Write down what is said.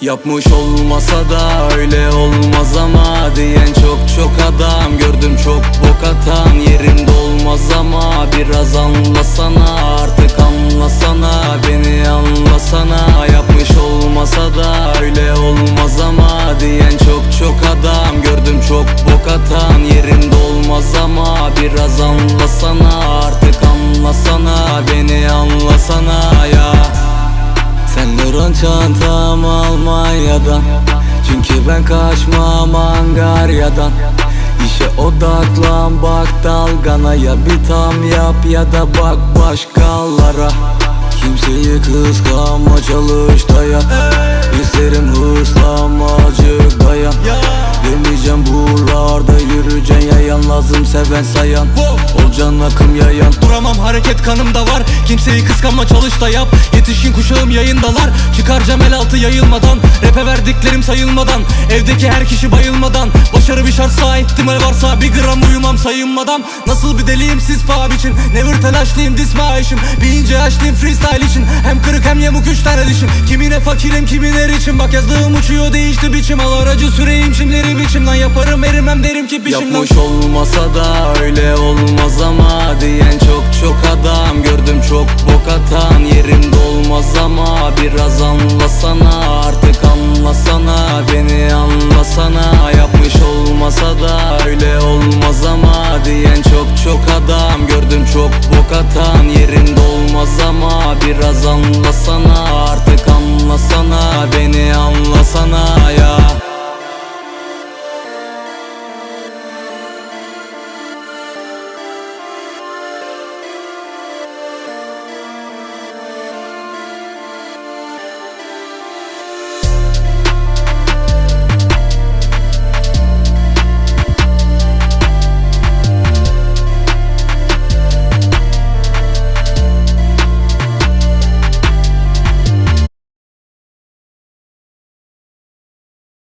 Yapmış olmasa da öyle olmaz ama Diyen çok çok adam. Gördüm çok bok atan Yerimde olmaz ama Biraz anlasana. Artık anlasana Beni anlasana. Yapmış olmasa da öyle olmaz ama Diyen çok çok adam. Gördüm çok bok atan Yerimde olmaz ama Biraz anlasana. Artık çantam Almanya'dan Çünkü ben kaçmam Angarya'dan İşe odaklan bak dalgana. Ya bir tam yap ya da bak başkalara. Kimseyi kıskanma çalış dayan İsterim hırslanma acık dayan Demeyeceğim buralarda yürüyeceksin yayan Lazım seven sayan Olacaksın akım yayan Duramam hareket kanımda var. Kimseyi kıskanma çalış da yap. Yetişkin kuşağım yayındalar. Çıkaracağım el altı yayılmadan. Rap'e verdiklerim sayılmadan. Evdeki her kişi bayılmadan. Başarı bir şartsa ihtimal varsa Bir gram uyumam sayınmadan. Nasıl bir deliyim siz paha biçin Never telaşlıyım disma işim. Bir ince açlıyım freestyle için Hem kırık hem yamuk üç tane dişim. Kimine fakirim kimiler için Bak yazdığım uçuyor değişti biçim. Al aracı süreyim çimleri biçim. Lan yaparım erimem derim ki biçim lan. Yapmış olmasa da öyle olmaz ama Diyen çok çok adam. Gördüm çok bok atan Yerimde olmaz ama Biraz anlasana. Artık anlasana Beni anlasana. Yapmış olmasa da öyle olmaz ama Diyen çok çok adam. Gördüm çok bok atan olmaz ama Biraz anlasana artık.